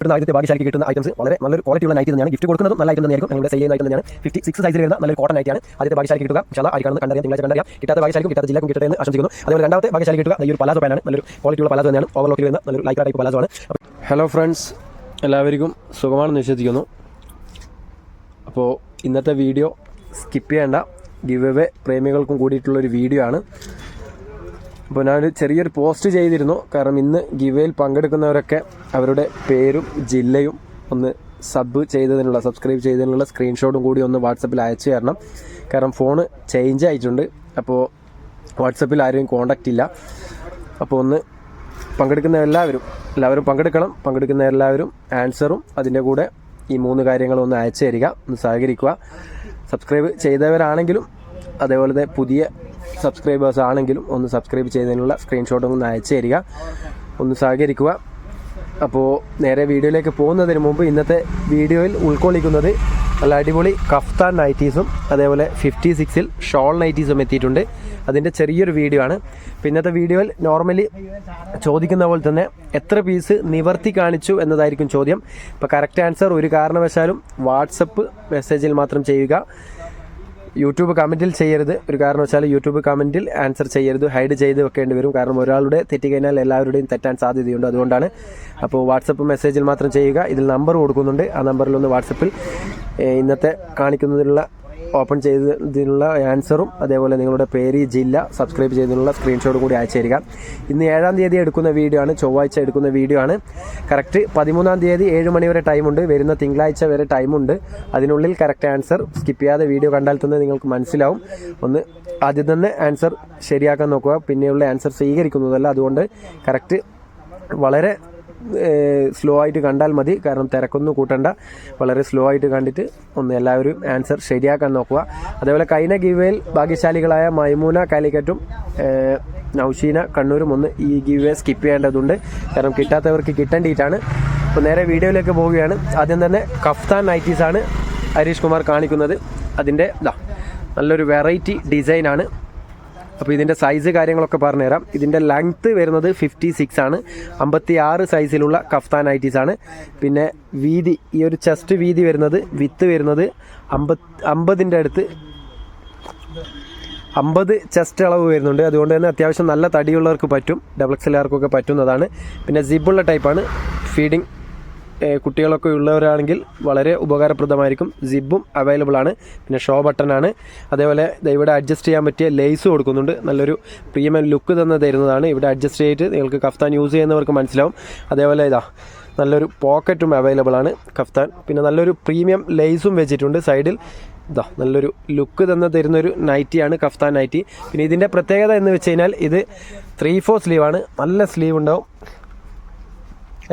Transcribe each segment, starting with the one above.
കിട്ടുന്ന ആദ്യത്തെ ഭാഗ്യശാലിക്ക് കിട്ടുന്ന ഐറ്റംസ് വളരെ നല്ലൊരു ക്വാളിറ്റിയുള്ള നൈറ്റ് തന്നെയാണ് ഗിഫ്റ്റ് കൊടുക്കുന്നത് നല്ല ഐറ്റം തന്നെയായിരിക്കും. നമ്മുടെ സെയിൽ ചെയ്യുന്ന ഐറ്റം തന്നെയാണ്. ഫിഫ്റ്റി സിക്സ് സൈസിൽ വരുന്ന നല്ലൊരു കോട്ടൺ നൈറ്റാണ് ആദ്യത്തെ ഭാഗ്യശാലിക്ക് കിട്ടുക. ചില ആയിരിക്കണം കണ്ടറിയാം തിങ്കളാഴ്ച കണ്ടറിയാം. കിട്ടാത്ത ഭാഗ്യശാലിക്കും കിട്ടാത്ത ജില്ലക്കും കിട്ടട്ടെ എന്ന് ആശംസിക്കുന്നു. അതുപോലെ രണ്ടാമത്തെ ഭാഗ്യശാലി കിട്ടുക. ഈ ഒരു പലാസോ പാനാണ് നല്ലൊരു ക്വാളിറ്റിയുള്ള പലാസോ തന്നെയാണ്. ഓവർലോക്കിൽ വരുന്ന നല്ലൊരു ലൈറ്റ് ടൈപ്പ് പലാസോ ആണ്. ഹലോ ഫ്രണ്ട്സ് എല്ലാവർക്കും സുഖമാണെന്ന് വിശ്വസിക്കുന്നു. അപ്പോൾ ഇന്നത്തെ വീഡിയോ സ്കിപ്പ് ചെയ്യേണ്ട. ഗിവ് എവേ പ്രേമികൾക്കും കൂടിയിട്ടുള്ളൊരു വീഡിയോ ആണ്. അപ്പോൾ ഞാനൊരു ചെറിയൊരു പോസ്റ്റ് ചെയ്തിരുന്നു. കാരണം ഇന്ന് ഗിവേയിൽ പങ്കെടുക്കുന്നവരൊക്കെ അവരുടെ പേരും ജില്ലയും ഒന്ന് സബ് ചെയ്തതിനുള്ള സബ്സ്ക്രൈബ് ചെയ്തതിനുള്ള സ്ക്രീൻഷോട്ടും കൂടി ഒന്ന് വാട്സപ്പിൽ അയച്ചു തരണം. കാരണം ഫോണ് ചേഞ്ച് ആയിട്ടുണ്ട്. അപ്പോൾ വാട്സപ്പിൽ ആരെയും കോണ്ടാക്റ്റ് ഇല്ല. അപ്പോൾ ഒന്ന് പങ്കെടുക്കുന്ന എല്ലാവരും എല്ലാവരും പങ്കെടുക്കണം. പങ്കെടുക്കുന്ന എല്ലാവരും ആൻസറും അതിന്റെ കൂടെ ഈ മൂന്ന് കാര്യങ്ങളും ഒന്ന് അയച്ചു തരിക ഒന്ന് സഹകരിക്കുക. സബ്സ്ക്രൈബ് ചെയ്തവരാണെങ്കിലും അതേപോലെ പുതിയ സബ്സ്ക്രൈബേഴ്സ് ആണെങ്കിലും ഒന്ന് സബ്സ്ക്രൈബ് ചെയ്യുന്നതിനുള്ള സ്ക്രീൻഷോട്ട് ഒന്ന് അയച്ചു തരിക. ഒന്ന് സഹകരിക്കുക. അപ്പോൾ നേരെ വീഡിയോയിലേക്ക് പോകുന്നതിന് മുമ്പ് ഇന്നത്തെ വീഡിയോയിൽ ഉൾക്കൊള്ളിക്കുന്നത് നല്ല അടിപൊളി കഫ്താൻ നൈറ്റീസും അതേപോലെ ഫിഫ്റ്റി സിക്സിൽ ഷോൾ നൈറ്റീസും എത്തിയിട്ടുണ്ട്. അതിന്റെ ചെറിയൊരു വീഡിയോ ആണ്. ഇന്നത്തെ വീഡിയോയിൽ നോർമലി ചോദിക്കുന്ന പോലെ തന്നെ എത്ര പീസ് നിവർത്തി കാണിച്ചു എന്നതായിരിക്കും ചോദ്യം. ഇപ്പോൾ കറക്റ്റ് ആൻസർ ഒരു കാരണവശാലും വാട്സപ്പ് മെസ്സേജിൽ മാത്രം ചെയ്യുക. യൂട്യൂബ് കമന്റിൽ ചെയ്യരുത്. ഒരു കാരണം വെച്ചാൽ യൂട്യൂബ് കമന്റിൽ ആൻസർ ചെയ്യരുത്. ഹൈഡ് ചെയ്ത് വെക്കേണ്ടി വരും. കാരണം ഒരാളുടെ തെറ്റി കഴിഞ്ഞാൽ എല്ലാവരുടെയും തെറ്റാൻ സാധ്യതയുണ്ട്. അതുകൊണ്ടാണ് അപ്പോൾ വാട്സപ്പ് മെസ്സേജിൽ മാത്രം ചെയ്യുക. ഇതിൽ നമ്പർ കൊടുക്കുന്നുണ്ട്. ആ നമ്പറിലൊന്ന് വാട്സപ്പിൽ ഇന്നത്തെ കാണിക്കുന്നതിനുള്ള ഓപ്പൺ ചെയ്തതിനുള്ള ആൻസറും അതേപോലെ നിങ്ങളുടെ പേര് ജില്ല സബ്സ്ക്രൈബ് ചെയ്തതിനുള്ള സ്ക്രീൻഷോട്ട് കൂടി അയച്ചു തരിക. ഇന്ന് ഏഴാം തീയതി എടുക്കുന്ന വീഡിയോ ആണ് ചൊവ്വാഴ്ച എടുക്കുന്ന വീഡിയോ ആണ്. കറക്റ്റ് പതിമൂന്നാം തീയതി ഏഴ് മണി വരെ ടൈമുണ്ട് വരുന്ന തിങ്കളാഴ്ച വരെ ടൈമുണ്ട് അതിനുള്ളിൽ കറക്റ്റ് ആൻസർ സ്കിപ്പ് ചെയ്യാതെ വീഡിയോ കണ്ടാൽ തന്നെ നിങ്ങൾക്ക് മനസ്സിലാവും. ഒന്ന് ആദ്യം തന്നെ ആൻസർ ശരിയാക്കാൻ നോക്കുക. പിന്നെയുള്ള ആൻസർ സ്വീകരിക്കുന്നതല്ല. അതുകൊണ്ട് കറക്റ്റ് വളരെ സ്ലോ ആയിട്ട് കണ്ടാൽ മതി. കാരണം തിരക്കൊന്നും കൂട്ടണ്ട. വളരെ സ്ലോ ആയിട്ട് കണ്ടിട്ട് ഒന്ന് എല്ലാവരും ആൻസർ ശരിയാക്കാൻ നോക്കുക. അതേപോലെ കഴിഞ്ഞ ഗീവേയിൽ ഭാഗ്യശാലികളായ മൈമൂന കാലിക്കറ്റും നൗഷീന കണ്ണൂരും ഒന്ന് ഈ ഗീവേ സ്കിപ്പ് ചെയ്യേണ്ടതുണ്ട്. കാരണം കിട്ടാത്തവർക്ക് കിട്ടേണ്ടിയിട്ടാണ്. അപ്പോൾ നേരെ വീഡിയോയിലേക്ക് പോവുകയാണ്. ആദ്യം തന്നെ കഫ്താൻ നൈറ്റീസാണ് ഹരീഷ് കുമാർ കാണിക്കുന്നത്. അതിന്റെ നല്ലൊരു വെറൈറ്റി ഡിസൈനാണ് അപ്പോൾ ഇതിന്റെ സൈസ് കാര്യങ്ങളൊക്കെ പറഞ്ഞുതരാം. ഇതിന്റെ ലെങ്ത്ത് വരുന്നത് ഫിഫ്റ്റി സിക്സ് ആണ്. അമ്പത്തി ആറ് സൈസിലുള്ള കഫ്താൻ ഐറ്റീസ് ആണ്. പിന്നെ വീതി ഈ ഒരു ചെസ്റ്റ് വീതി വരുന്നത് വിത്ത് വരുന്നത് അമ്പത് അമ്പതിന്റെ അടുത്ത് അമ്പത് ചെസ്റ്റ് അളവ് വരുന്നുണ്ട്. അതുകൊണ്ട് തന്നെ അത്യാവശ്യം നല്ല തടിയുള്ളവർക്ക് പറ്റും. ഡബിൾ എക്സ് എക്സലുകാർക്കൊക്കെ പറ്റുന്നതാണ്. പിന്നെ സിബുള്ള ടൈപ്പാണ് ഫീഡിങ് കുട്ടികളൊക്കെ ഉള്ളവരാണെങ്കിൽ വളരെ ഉപകാരപ്രദമായിരിക്കും. സിബും അവൈലബിൾ ആണ്. പിന്നെ ഷോ ബട്ടൺ ആണ്. അതേപോലെ ഇവിടെ അഡ്ജസ്റ്റ് ചെയ്യാൻ പറ്റിയ ലേസ് കൊടുക്കുന്നുണ്ട്. നല്ലൊരു പ്രീമിയം ലുക്ക് തന്നെ തരുന്നതാണ്. ഇവിടെ അഡ്ജസ്റ്റ് ചെയ്തിട്ട് നിങ്ങൾക്ക് കഫ്താൻ യൂസ് ചെയ്യുന്നവർക്ക് മനസ്സിലാവും. അതേപോലെ ഇതാ നല്ലൊരു പോക്കറ്റും അവൈലബിൾ ആണ് കഫ്താൻ. പിന്നെ നല്ലൊരു പ്രീമിയം ലേസും വെച്ചിട്ടുണ്ട് സൈഡിൽ ഇതാ നല്ലൊരു ലുക്ക് തന്നെ തരുന്നൊരു നൈറ്റിയാണ് കഫ്താൻ നൈറ്റി പിന്നെ ഇതിന്റെ പ്രത്യേകത എന്ന് വെച്ച് കഴിഞ്ഞാൽ ഇത് ത്രീ ഫോർ സ്ലീവാണ് നല്ല സ്ലീവ് ഉണ്ടാവും.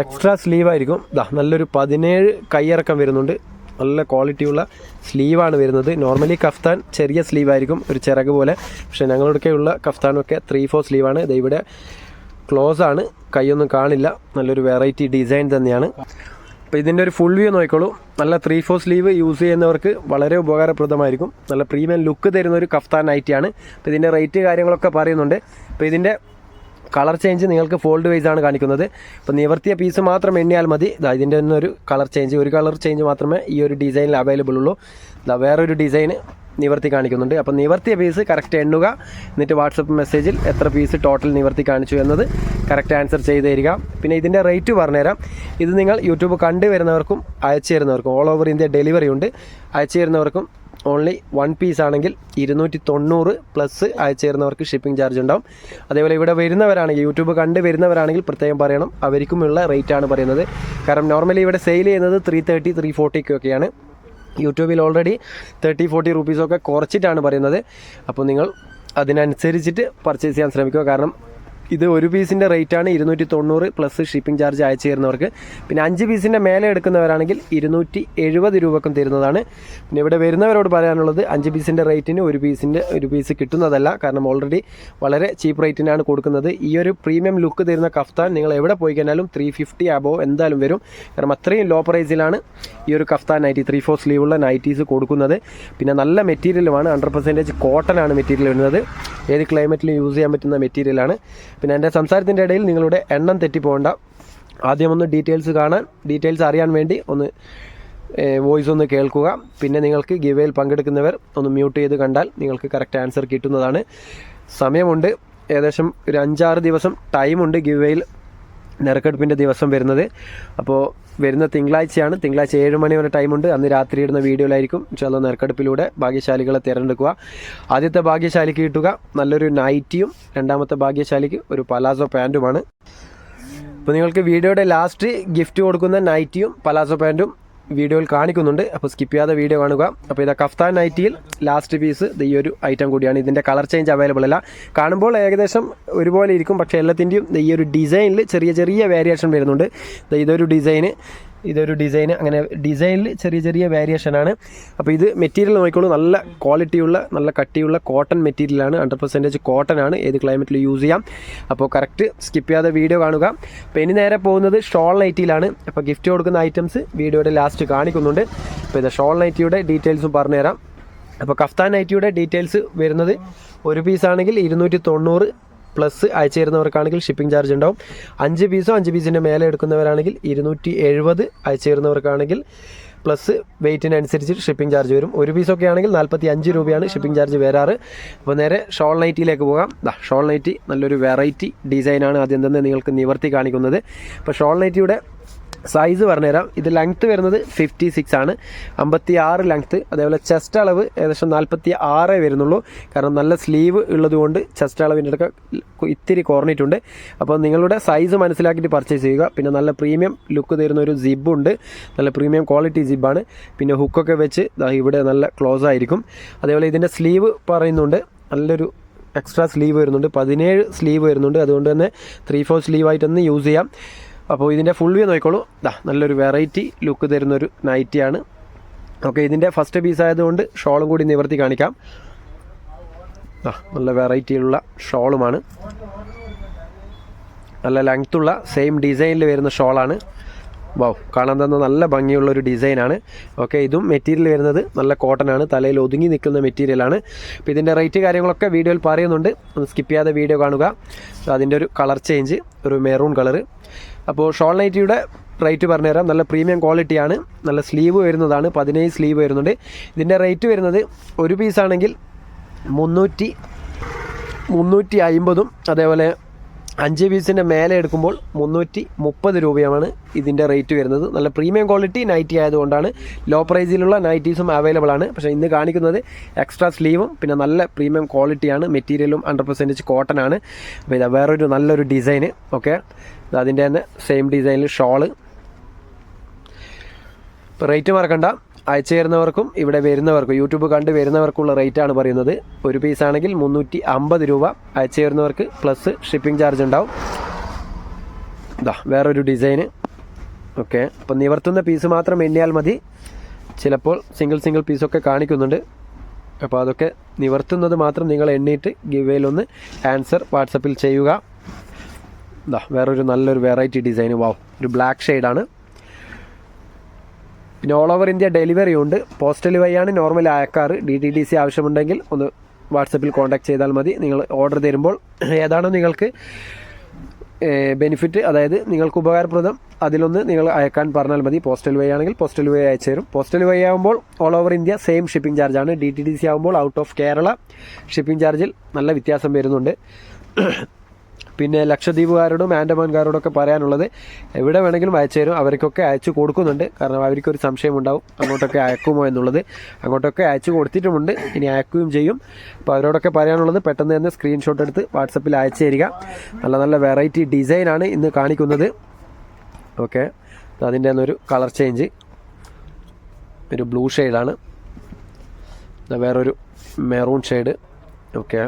എക്സ്ട്രാ സ്ലീവ് ആയിരിക്കും. ദാ നല്ലൊരു പതിനേഴ് കൈയിറക്കം വരുന്നുണ്ട്. നല്ല ക്വാളിറ്റിയുള്ള സ്ലീവാണ് വരുന്നത്. നോർമലി കഫ്താൻ ചെറിയ സ്ലീവ് ആയിരിക്കും ഒരു ചിറക് പോലെ. പക്ഷേ ഞങ്ങളുടെയൊക്കെയുള്ള കഫ്താനൊക്കെ ത്രീ ഫോർ സ്ലീവാണ് ഇത് ഇവിടെ ക്ലോസ് ആണ്. കൈയൊന്നും കാണില്ല. നല്ലൊരു വെറൈറ്റി ഡിസൈൻ തന്നെയാണ്. അപ്പോൾ ഇതിന്റെ ഒരു ഫുൾ വ്യൂ നോക്കിക്കോളൂ. നല്ല ത്രീ ഫോർ സ്ലീവ് യൂസ് ചെയ്യുന്നവർക്ക് വളരെ ഉപകാരപ്രദമായിരിക്കും. നല്ല പ്രീമിയം ലുക്ക് തരുന്ന ഒരു കഫ്താൻ നൈറ്റിയാണ് അപ്പോൾ ഇതിന്റെ റേറ്റ് കാര്യങ്ങളൊക്കെ പറയുന്നുണ്ട്. അപ്പോൾ ഇതിന്റെ കളർ ചേഞ്ച് നിങ്ങൾക്ക് ഫോൾഡ് വൈസ് ആണ് കാണിക്കുന്നത്. ഇപ്പോൾ നിവർത്തിയ പീസ് മാത്രം എണ്ണിയാൽ മതി. ഇതാ ഇതിന്റെ തന്നെ ഒരു കളർ ചേഞ്ച് ഒരു കളർ ചേഞ്ച് മാത്രമേ ഈ ഒരു ഡിസൈനിൽ അവൈലബിൾ ഉള്ളൂ. ഇതാ വേറൊരു ഡിസൈൻ നിവർത്തി കാണിക്കുന്നുണ്ട്. അപ്പോൾ നിവർത്തിയ പീസ് കറക്റ്റ് എണ്ണുക. എന്നിട്ട് വാട്സപ്പ് മെസ്സേജിൽ എത്ര പീസ് ടോട്ടൽ നിവർത്തി കാണിച്ചു എന്നത് കറക്റ്റ് ആൻസർ ചെയ്ത് തരിക പിന്നെ ഇതിന്റെ റേറ്റ് പറഞ്ഞുതരാം. ഇത് നിങ്ങൾ യൂട്യൂബ് കണ്ടുവരുന്നവർക്കും അയച്ചു തരുന്നവർക്കും ഓൾ ഓവർ ഇന്ത്യ ഡെലിവറി ഉണ്ട്. അയച്ചു തരുന്നവർക്കും ഓൺലി വൺ പീസ് ആണെങ്കിൽ ഇരുന്നൂറ്റി തൊണ്ണൂറ് പ്ലസ് അയച്ചു തരുന്നവർക്ക് ഷിപ്പിംഗ് ചാർജ് ഉണ്ടാവും. അതേപോലെ ഇവിടെ വരുന്നവരാണെങ്കിൽ യൂട്യൂബ് കണ്ട് വരുന്നവരാണെങ്കിൽ പ്രത്യേകം പറയണം അവർക്കുമുള്ള റേറ്റ് ആണ് പറയുന്നത്. കാരണം നോർമലി ഇവിടെ സെയിൽ ചെയ്യുന്നത് ത്രീ തേർട്ടി ത്രീ ഫോർട്ടിക്കൊക്കെയാണ് യൂട്യൂബിൽ ഓൾറെഡി തേർട്ടി ഫോർട്ടി റുപ്പീസൊക്കെ കുറച്ചിട്ടാണ് പറയുന്നത്. അപ്പോൾ നിങ്ങൾ അതിനനുസരിച്ചിട്ട് പർച്ചേസ് ചെയ്യാൻ ശ്രമിക്കുക. കാരണം ഇത് ഒരു പീസിന്റെ റേറ്റാണ് ഇരുന്നൂറ്റി തൊണ്ണൂറ് പ്ലസ് ഷിപ്പിംഗ് ചാർജ് അയച്ചു തരുന്നവർക്ക്. പിന്നെ അഞ്ച് പീസിന്റെ മേലെ എടുക്കുന്നവരാണെങ്കിൽ ഇരുന്നൂറ്റി എഴുപത് രൂപക്കും തരുന്നതാണ്. പിന്നെ ഇവിടെ വരുന്നവരോട് പറയാനുള്ളത് അഞ്ച് പീസിന്റെ റേറ്റിന് ഒരു പീസിന്റെ ഒരു പീസ് കിട്ടുന്നതല്ല. കാരണം ഓൾറെഡി വളരെ ചീപ്പ് റേറ്റിനാണ് കൊടുക്കുന്നത്. ഈ ഒരു പ്രീമിയം ലുക്ക് തരുന്ന കഫ്താൻ നിങ്ങൾ എവിടെ പോയി കഴിഞ്ഞാലും ത്രീ ഫിഫ്റ്റി അബോ എന്തായാലും വരും. കാരണം അത്രയും ലോ പ്രൈസിലാണ് ഈ ഒരു കഫ്താൻ നൈറ്റി ത്രീ ഫോർ സ്ലീവുള്ള നൈറ്റീസ് കൊടുക്കുന്നത്. പിന്നെ നല്ല മെറ്റീരിയലുമാണ് ഹൺഡ്രഡ് പെർസെന്റേജ് കോട്ടൺ ആണ് മെറ്റീരിയൽ വരുന്നത്. ഏത് ക്ലൈമറ്റിലും യൂസ് ചെയ്യാൻ പറ്റുന്ന മെറ്റീരിയലാണ് പിന്നെ എന്റെ സംസാരത്തിന്റെ ഇടയിൽ നിങ്ങളുടെ എണ്ണം തെറ്റിപ്പോകണ്ട. ആദ്യം ഒന്ന് ഡീറ്റെയിൽസ് കാണാൻ ഡീറ്റെയിൽസ് അറിയാൻ വേണ്ടി ഒന്ന് വോയിസ് ഒന്ന് കേൾക്കുക. പിന്നെ നിങ്ങൾക്ക് ഗിവേയിൽ പങ്കെടുക്കുന്നവർ ഒന്ന് മ്യൂട്ട് ചെയ്ത് കണ്ടാൽ നിങ്ങൾക്ക് കറക്റ്റ് ആൻസർ കിട്ടുന്നതാണ്. സമയമുണ്ട്. ഏകദേശം ഒരു അഞ്ചാറ് ദിവസം ടൈമുണ്ട് ഗിവേയിൽ നറുക്കെടുപ്പിന്റെ ദിവസം വരുന്നത്. അപ്പോൾ വരുന്ന തിങ്കളാഴ്ചയാണ്. തിങ്കളാഴ്ച ഏഴ് മണി വരെ ടൈമുണ്ട് അന്ന് രാത്രി ഇടുന്ന വീഡിയോയിലായിരിക്കും ചില നെർക്കെടുപ്പിലൂടെ ഭാഗ്യശാലികളെ തിരഞ്ഞെടുക്കുക. ആദ്യത്തെ ഭാഗ്യശാലിക്ക് കിട്ടുക നല്ലൊരു നൈറ്റിയും രണ്ടാമത്തെ ഭാഗ്യശാലിക്ക് ഒരു പലാസോ പാന്റുമാണ് അപ്പോൾ നിങ്ങൾക്ക് വീഡിയോയുടെ ലാസ്റ്റ് ഗിഫ്റ്റ് കൊടുക്കുന്ന നൈറ്റിയും പലാസോ പാന്റും വീഡിയോയിൽ കാണിക്കുന്നുണ്ട്. അപ്പോൾ സ്കിപ്പ് ചെയ്യാതെ വീഡിയോ കാണുക. അപ്പോൾ ഇതാ കഫ്താൻ നൈറ്റിയിൽ ലാസ്റ്റ് പീസ് ഈ ഒരു ഐറ്റം കൂടിയാണ്. ഇതിന്റെ കളർ ചേഞ്ച് അവൈലബിൾ അല്ല. കാണുമ്പോൾ ഏകദേശം ഒരുപോലെ ഇരിക്കും. പക്ഷേ എല്ലാത്തിന്റെയും ഈ ഒരു ഡിസൈനിൽ ചെറിയ ചെറിയ വേരിയേഷൻ വരുന്നുണ്ട്. ഇതൊരു ഡിസൈന് ഇതൊരു ഡിസൈൻ അങ്ങനെ ഡിസൈനിൽ ചെറിയ ചെറിയ വേരിയേഷനാണ് അപ്പോൾ ഇത് മെറ്റീരിയൽ നോക്കിക്കോളൂ നല്ല ക്വാളിറ്റിയുള്ള നല്ല കട്ടിയുള്ള കോട്ടൺ മെറ്റീരിയലാണ് ഹൺഡ്രഡ് പെർസെന്റേജ് കോട്ടൺ ആണ് ഏത് ക്ലൈമറ്റിൽ യൂസ് ചെയ്യാം. അപ്പോൾ കറക്റ്റ് സ്കിപ്പ് ചെയ്യാതെ വീഡിയോ കാണുക. അപ്പോൾ ഇനി നേരെ പോകുന്നത് ഷോൾ നൈറ്റിയിലാണ് അപ്പോൾ ഗിഫ്റ്റ് കൊടുക്കുന്ന ഐറ്റംസ് വീഡിയോയുടെ ലാസ്റ്റ് കാണിക്കുന്നുണ്ട്. അപ്പോൾ ഇത് ഷോൾ നൈറ്റിയുടെ ഡീറ്റെയിൽസും പറഞ്ഞുതരാം. അപ്പോൾ കഫ്താൻ നൈറ്റിയുടെ ഡീറ്റെയിൽസ് വരുന്നത് ഒരു പീസാണെങ്കിൽ ഇരുന്നൂറ്റി തൊണ്ണൂറ് പ്ലസ് അയച്ചു തരുന്നവർക്കാണെങ്കിൽ ഷിപ്പിംഗ് ചാർജ് ഉണ്ടാവും. അഞ്ച് പീസോ അഞ്ച് പീസിന്റെ മേലെ എടുക്കുന്നവരാണെങ്കിൽ ഇരുന്നൂറ്റി എഴുപത് അയച്ചു തരുന്നവർക്കാണെങ്കിൽ പ്ലസ് വെയിറ്റിനനുസരിച്ച് ഷിപ്പിംഗ് ചാർജ് വരും. ഒരു പീസൊക്കെ ആണെങ്കിൽ നാൽപ്പത്തി അഞ്ച് രൂപയാണ് ഷിപ്പിംഗ് ചാർജ് വരാറ്. അപ്പോൾ നേരെ ഷോൾ നൈറ്റിയിലേക്ക് പോകാം. ദാ ഷോൾ നൈറ്റി നല്ലൊരു വെറൈറ്റി ഡിസൈനാണ് ആദ്യം തന്നെ നിങ്ങൾക്ക് നിവർത്തി കാണിക്കുന്നത്. അപ്പോൾ ഷോൾ നൈറ്റിയുടെ സൈസ് പറഞ്ഞുതരാം. ഇത് ലെങ്ത് വരുന്നത് ഫിഫ്റ്റി സിക്സ് ആണ്. അമ്പത്തി ആറ് ലെങ്ത്ത് അതേപോലെ ചെസ്റ്റ് അളവ് ഏകദേശം നാൽപ്പത്തി ആറേ വരുന്നുള്ളൂ. കാരണം നല്ല സ്ലീവ് ഉള്ളതുകൊണ്ട് ചെസ്റ്റ് അളവിന്റെ അടുക്ക ഇത്തിരി കുറഞ്ഞിട്ടുണ്ട്. അപ്പോൾ നിങ്ങളുടെ സൈസ് മനസ്സിലാക്കിയിട്ട് പർച്ചേസ് ചെയ്യുക. പിന്നെ നല്ല പ്രീമിയം ലുക്ക് തരുന്ന ഒരു ജിബുണ്ട് നല്ല പ്രീമിയം ക്വാളിറ്റി ജിബാണ് പിന്നെ ഹുക്കൊക്കെ വെച്ച് ഇവിടെ നല്ല ക്ലോസ് ആയിരിക്കും. അതേപോലെ ഇതിന്റെ സ്ലീവ് പറയുന്നുണ്ട്. നല്ലൊരു എക്സ്ട്രാ സ്ലീവ് വരുന്നുണ്ട്. പതിനേഴ് സ്ലീവ് വരുന്നുണ്ട്. അതുകൊണ്ട് തന്നെ ത്രീ ഫോർ സ്ലീവ് ആയിട്ടൊന്ന് യൂസ് ചെയ്യാം. അപ്പോൾ ഇതിന്റെ ഫുൾ വ്യൂ നോക്കിക്കോളൂ. ദാ നല്ലൊരു വെറൈറ്റി ലുക്ക് തരുന്നൊരു നൈറ്റിയാണ് ഓക്കെ ഇതിന്റെ ഫസ്റ്റ് പീസ് ആയതുകൊണ്ട് ഷോളും കൂടി നിവർത്തി കാണിക്കാം. ആ നല്ല വെറൈറ്റിയിലുള്ള ഷോളുമാണ്. നല്ല ലെങ്ത്തുള്ള സെയിം ഡിസൈനിൽ വരുന്ന ഷോളാണ്. വൗ കാണാൻ തന്നെ നല്ല ഭംഗിയുള്ള ഒരു ഡിസൈനാണ് ഓക്കെ ഇതും മെറ്റീരിയൽ വരുന്നത് നല്ല കോട്ടൺ ആണ്. തലയിൽ ഒതുങ്ങി നിൽക്കുന്ന മെറ്റീരിയലാണ് അപ്പോൾ ഇതിന്റെ റേറ്റ് കാര്യങ്ങളൊക്കെ വീഡിയോയിൽ പറയുന്നുണ്ട്. ഒന്ന് സ്കിപ്പ് ചെയ്യാതെ വീഡിയോ കാണുക. അതിന്റെ ഒരു കളർ ചേഞ്ച് ഒരു മെറൂൺ കളർ അപ്പോൾ ഷോൾ നൈറ്റിയുടെ റേറ്റ് പറഞ്ഞുതരാം. നല്ല പ്രീമിയം ക്വാളിറ്റിയാണ്. നല്ല സ്ലീവ് വരുന്നതാണ്. പതിനേഴ് സ്ലീവ് വരുന്നുണ്ട്. ഇതിന്റെ റേറ്റ് വരുന്നത് ഒരു പീസാണെങ്കിൽ മുന്നൂറ്റി മുന്നൂറ്റി അമ്പതും അതേപോലെ അഞ്ച് പീസിന്റെ മേലെ എടുക്കുമ്പോൾ മുന്നൂറ്റി മുപ്പത് രൂപയാണ് ഇതിന്റെ റേറ്റ് വരുന്നത്. നല്ല പ്രീമിയം ക്വാളിറ്റി നൈറ്റി ആയതുകൊണ്ടാണ് ലോ പ്രൈസിലുള്ള നൈറ്റീസും അവൈലബിൾ ആണ്. പക്ഷേ ഇന്ന് കാണിക്കുന്നത് എക്സ്ട്രാ സ്ലീവും പിന്നെ നല്ല പ്രീമിയം ക്വാളിറ്റിയാണ്. മെറ്റീരിയലും ഹൺഡ്രഡ് പെർസെന്റേജ് കോട്ടൺ ആണ്. അപ്പോൾ ഇതാ വേറൊരു നല്ലൊരു ഡിസൈന് ഓക്കെ അതിന്റെ തന്നെ സെയിം ഡിസൈനിൽ ഷോൾ ഇപ്പോൾ റേറ്റ് മറക്കണ്ട. അയച്ചു തരുന്നവർക്കും ഇവിടെ വരുന്നവർക്കും യൂട്യൂബ് കണ്ട് വരുന്നവർക്കുള്ള റേറ്റാണ് പറയുന്നത്. ഒരു പീസാണെങ്കിൽ മുന്നൂറ്റി അമ്പത് രൂപ അയച്ചു തരുന്നവർക്ക് പ്ലസ് ഷിപ്പിംഗ് ചാർജ് ഉണ്ടാവും. ഇതാ വേറൊരു ഡിസൈന് ഓക്കെ അപ്പോൾ നിവർത്തുന്ന പീസ് മാത്രം എണ്ണിയാൽ മതി. ചിലപ്പോൾ സിംഗിൾ സിംഗിൾ പീസൊക്കെ കാണിക്കുന്നുണ്ട്. അപ്പോൾ അതൊക്കെ നിവർത്തുന്നത് മാത്രം നിങ്ങൾ എണ്ണിയിട്ട് ഗിവേയിലൊന്ന് ആൻസർ വാട്സപ്പിൽ ചെയ്യുക. ഇതാ വേറൊരു നല്ലൊരു വെറൈറ്റി ഡിസൈൻ വാവ് ഒരു ബ്ലാക്ക് ഷെയ്ഡാണ് പിന്നെ ഓൾ ഓവർ ഇന്ത്യ ഡെലിവറി ഉണ്ട്. പോസ്റ്റൽ വഴിയാണ് നോർമൽ അയക്കാറ് ഡി ടി ഡി സി ആവശ്യമുണ്ടെങ്കിൽ ഒന്ന് വാട്സപ്പിൽ കോൺടാക്ട് ചെയ്താൽ മതി. നിങ്ങൾ ഓർഡർ തരുമ്പോൾ ഏതാണോ നിങ്ങൾക്ക് ബെനിഫിറ്റ് അതായത് നിങ്ങൾക്ക് ഉപകാരപ്രദം അതിലൊന്ന് നിങ്ങൾ അയക്കാൻ പറഞ്ഞാൽ മതി. പോസ്റ്റൽ വഴി ആണെങ്കിൽ പോസ്റ്റൽ വഴി അയച്ചു തരും. പോസ്റ്റൽ വഴി ആകുമ്പോൾ all over India same shipping ചാർജാണ് D T D C ആകുമ്പോൾ ഔട്ട് ഓഫ് കേരള ഷിപ്പിംഗ് ചാർജിൽ നല്ല വ്യത്യാസം വരുന്നുണ്ട്. പിന്നെ ലക്ഷദ്വീപുകാരോടും ആൻഡമാൻകാരോടും ഒക്കെ പറയാനുള്ളത് എവിടെ വേണമെങ്കിലും അയച്ചു തരും. അവർക്കൊക്കെ അയച്ചു കൊടുക്കുന്നുണ്ട്. കാരണം അവർക്കൊരു സംശയം ഉണ്ടാവും അങ്ങോട്ടൊക്കെ അയക്കുമോ എന്നുള്ളത്. അങ്ങോട്ടൊക്കെ അയച്ചു കൊടുത്തിട്ടുമുണ്ട്. ഇനി അയക്കുകയും ചെയ്യും. അപ്പോൾ അവരോടൊക്കെ പറയാനുള്ളത് പെട്ടെന്ന് തന്നെ സ്ക്രീൻഷോട്ട് എടുത്ത് വാട്സപ്പിൽ അയച്ചു തരിക. നല്ല നല്ല വെറൈറ്റി ഡിസൈനാണ് ഇന്ന് കാണിക്കുന്നത്. ഓക്കെ അതിന്റെ ഒരു കളർ ചേഞ്ച് ഒരു ബ്ലൂ ഷെയ്ഡാണ് വേറൊരു മെറൂൺ ഷെയ്ഡ് ഓക്കെ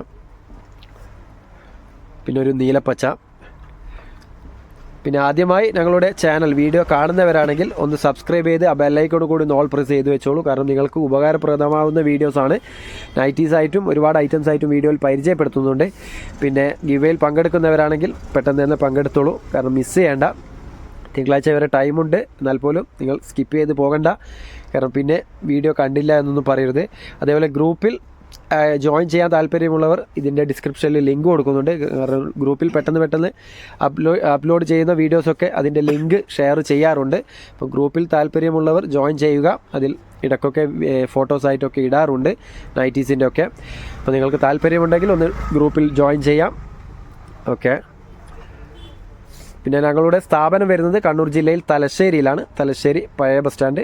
പിന്നെ ഒരു നീലപ്പച്ച. പിന്നെ ആദ്യമായി ഞങ്ങളുടെ ചാനൽ വീഡിയോ കാണുന്നവരാണെങ്കിൽ ഒന്ന് സബ്സ്ക്രൈബ് ചെയ്ത് ആ ബെല്ലൈക്കോട് കൂടി നോൾ പ്രസ് ചെയ്ത് വെച്ചോളൂ. കാരണം നിങ്ങൾക്ക് ഉപകാരപ്രദമാവുന്ന വീഡിയോസാണ് നൈറ്റീസ് ആയിട്ടും ഒരുപാട് ഐറ്റംസ് ആയിട്ടും വീഡിയോയിൽ പരിചയപ്പെടുത്തുന്നുണ്ട്. പിന്നെ ഗിവയിൽ പങ്കെടുക്കുന്നവരാണെങ്കിൽ പെട്ടെന്ന് തന്നെ പങ്കെടുത്തോളൂ. കാരണം മിസ് ചെയ്യേണ്ട. തിങ്കളാഴ്ച വരെ ടൈമുണ്ട് എന്നാൽ പോലും നിങ്ങൾ സ്കിപ്പ് ചെയ്ത് പോകണ്ട. കാരണം പിന്നെ വീഡിയോ കണ്ടില്ല എന്നൊന്നും പറയരുത്. അതേപോലെ ഗ്രൂപ്പിൽ ജോയിൻ ചെയ്യാൻ താല്പര്യമുള്ളവർ ഇതിന്റെ ഡിസ്ക്രിപ്ഷനിൽ ലിങ്ക് കൊടുക്കുന്നുണ്ട്. കാരണം ഗ്രൂപ്പിൽ പെട്ടെന്ന് പെട്ടെന്ന് അപ്ലോഡ് അപ്ലോഡ് ചെയ്യുന്ന വീഡിയോസൊക്കെ അതിന്റെ ലിങ്ക് ഷെയർ ചെയ്യാറുണ്ട്. അപ്പോൾ ഗ്രൂപ്പിൽ താല്പര്യമുള്ളവർ ജോയിൻ ചെയ്യുക. അതിൽ ഇടയ്ക്കൊക്കെ ഫോട്ടോസായിട്ടൊക്കെ ഇടാറുണ്ട് നൈറ്റീസിന്റെ ഒക്കെ. അപ്പോൾ നിങ്ങൾക്ക് താല്പര്യമുണ്ടെങ്കിൽ ഒന്ന് ഗ്രൂപ്പിൽ ജോയിൻ ചെയ്യാം. ഓക്കെ പിന്നെ ഞങ്ങളുടെ സ്ഥാപനം വരുന്നത് കണ്ണൂർ ജില്ലയിൽ തലശ്ശേരിയിലാണ്. തലശ്ശേരി പഴയ ബസ് സ്റ്റാൻഡ്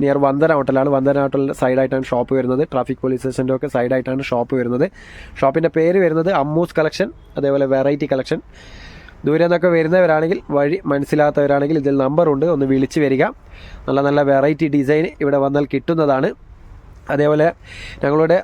നിയർ വന്ദന ഹോട്ടലാണ് വന്ദന ഹോട്ടലിന്റെ സൈഡായിട്ടാണ് ഷോപ്പ് വരുന്നത്. ട്രാഫിക് പോലീസ് സ്റ്റേഷന്റെ ഒക്കെ സൈഡായിട്ടാണ് ഷോപ്പ് വരുന്നത്. ഷോപ്പിന്റെ പേര് വരുന്നത് അമ്മൂസ് കളക്ഷൻ അതേപോലെ വെറൈറ്റി കളക്ഷൻ ദൂരെ നിന്നൊക്കെ വരുന്നവരാണെങ്കിൽ വഴി മനസ്സിലാത്തവരാണെങ്കിൽ ഇതിൽ നമ്പറുണ്ട് ഒന്ന് വിളിച്ച് വരിക. നല്ല നല്ല വെറൈറ്റി ഡിസൈൻ ഇവിടെ വന്നാൽ കിട്ടുന്നതാണ്. അതേപോലെ ഞങ്ങളുടെ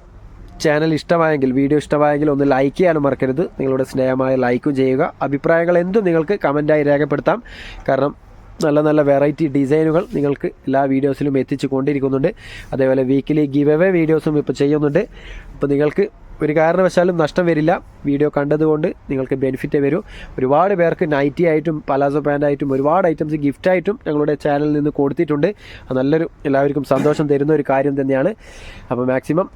ചാനൽ ഇഷ്ടമായെങ്കിൽ വീഡിയോ ഇഷ്ടമായെങ്കിൽ ഒന്ന് ലൈക്ക് ചെയ്യാനും മറക്കരുത്. നിങ്ങളുടെ സ്നേഹമായ ലൈക്കും ചെയ്യുക. അഭിപ്രായങ്ങൾ എന്തും നിങ്ങൾക്ക് കമന്റായി രേഖപ്പെടുത്താം. കാരണം നല്ല നല്ല വെറൈറ്റി ഡിസൈനുകൾ നിങ്ങൾക്ക് എല്ലാ വീഡിയോസിലും എത്തിച്ചു കൊണ്ടിരിക്കുന്നുണ്ട് അതേപോലെ വീക്കിലി ഗീവ് എവേ വീഡിയോസും ഇപ്പോൾ ചെയ്യുന്നുണ്ട്. അപ്പോൾ നിങ്ങൾക്ക് ഒരു കാരണവശാലും നഷ്ടം വരില്ല. വീഡിയോ കണ്ടതുകൊണ്ട് നിങ്ങൾക്ക് ബെനിഫിറ്റ് വരും. ഒരുപാട് പേർക്ക് നൈറ്റി ആയിട്ടും പലാസോ പാന്റായിട്ടും ഒരുപാട് ഐറ്റംസ് ഗിഫ്റ്റായിട്ടും ഞങ്ങളുടെ ചാനലിൽ നിന്ന് കൊടുത്തിട്ടുണ്ട്. അത് നല്ലൊരു എല്ലാവർക്കും സന്തോഷം തരുന്ന ഒരു കാര്യം തന്നെയാണ്. അപ്പോൾ മാക്സിമം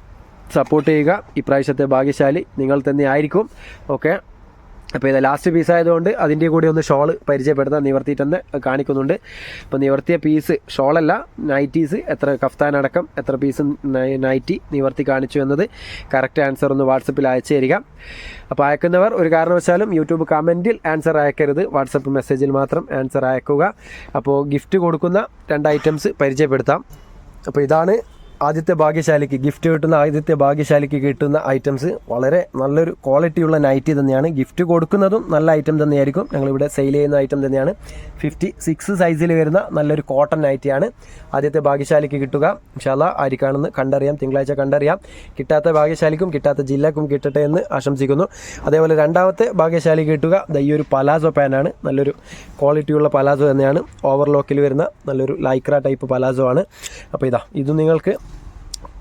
സപ്പോർട്ട് ചെയ്യുക. ഇപ്രാവശ്യത്തെ ഭാഗ്യശാലി നിങ്ങൾ തന്നെ ആയിരിക്കും. ഓക്കെ അപ്പോൾ ഇത് ലാസ്റ്റ് പീസ് ആയതുകൊണ്ട് അതിന്റെ കൂടി ഒന്ന് ഷോൾ പരിചയപ്പെടുത്താൻ നിവർത്തിയിട്ടെന്ന് കാണിക്കുന്നുണ്ട്. അപ്പോൾ നിവർത്തിയ പീസ് ഷോളല്ല നൈറ്റീസ് എത്ര കഫ്താൻ അടക്കം എത്ര പീസ് നൈറ്റി നിവർത്തി കാണിച്ചു എന്നത് കറക്റ്റ് ആൻസർ ഒന്ന് വാട്സപ്പിൽ അയച്ചു തരിക. അപ്പോൾ അയക്കുന്നവർ ഒരു കാരണവശാലും യൂട്യൂബ് കമന്റിൽ ആൻസർ അയക്കരുത്. വാട്സപ്പ് മെസ്സേജിൽ മാത്രം ആൻസർ അയക്കുക. അപ്പോൾ ഗിഫ്റ്റ് കൊടുക്കുന്ന രണ്ട് ഐറ്റംസ് പരിചയപ്പെടുത്താം. അപ്പോൾ ഇതാണ് ആദ്യത്തെ ഭാഗ്യശാലിക്ക് ഗിഫ്റ്റ് കിട്ടുന്ന ആദ്യത്തെ ഭാഗ്യശാലിക്ക് കിട്ടുന്ന ഐറ്റംസ് വളരെ നല്ലൊരു ക്വാളിറ്റിയുള്ള നൈറ്റി തന്നെയാണ്. ഗിഫ്റ്റ് കൊടുക്കുന്നതും നല്ല ഐറ്റം തന്നെയായിരിക്കും. ഞങ്ങളിവിടെ സെയിൽ ചെയ്യുന്ന ഐറ്റം തന്നെയാണ്. ഫിഫ്റ്റി സിക്സ് സൈസിൽ വരുന്ന നല്ലൊരു കോട്ടൺ നൈറ്റിയാണ്. ആദ്യത്തെ ഭാഗ്യശാലിക്ക് കിട്ടുക. ഇൻഷാല്ല ആരിക്കാണെന്ന് കണ്ടറിയാം. തിങ്കളാഴ്ച കണ്ടറിയാം. കിട്ടാത്ത ഭാഗ്യശാലിക്കും കിട്ടാത്ത ജില്ലക്കും കിട്ടട്ടെ എന്ന് ആശംസിക്കുന്നു. അതേപോലെ രണ്ടാമത്തെ ഭാഗ്യശാലിക്ക് കിട്ടുക. ഈ ഒരു പലാസോ പാനാണ്. നല്ലൊരു ക്വാളിറ്റിയുള്ള പലാസോ തന്നെയാണ്. ഓവർലോക്കിൽ വരുന്ന നല്ലൊരു ലൈക്ര ടൈപ്പ് പലാസോ ആണ്. അപ്പോൾ ഇതാ ഇത് നിങ്ങൾക്ക്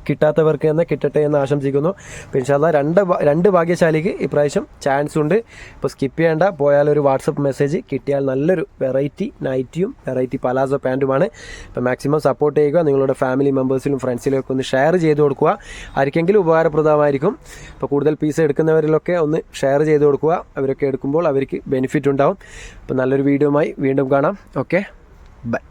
കിട്ടാത്തവർക്ക് തന്നെ കിട്ടട്ടെ എന്ന് ആശംസിക്കുന്നു. ഇൻഷാല്ല രണ്ട് രണ്ട് ഭാഗ്യശാലിക്ക് ഇപ്രാവശ്യം ചാൻസ് ഉണ്ട്. ഇപ്പോൾ സ്കിപ്പ് ചെയ്യേണ്ട. പോയാൽ ഒരു വാട്സപ്പ് മെസ്സേജ് കിട്ടിയാൽ നല്ലൊരു വെറൈറ്റി നൈറ്റിയും വെറൈറ്റി പലാസോ പാന്റുമാണ് അപ്പോൾ മാക്സിമം സപ്പോർട്ട് ചെയ്യുക. നിങ്ങളുടെ ഫാമിലി മെമ്പേഴ്സിലും ഫ്രണ്ട്സിലും ഒക്കെ ഒന്ന് ഷെയർ ചെയ്ത് കൊടുക്കുക. ആർക്കെങ്കിലും ഉപകാരപ്രദമായിരിക്കും. അപ്പോൾ കൂടുതൽ പീസ് എടുക്കുന്നവരിലൊക്കെ ഒന്ന് ഷെയർ ചെയ്ത് കൊടുക്കുക. അവരൊക്കെ എടുക്കുമ്പോൾ അവർക്ക് ബെനിഫിറ്റ് ഉണ്ടാവും. അപ്പോൾ നല്ലൊരു വീഡിയോയുമായി വീണ്ടും കാണാം. Okay bye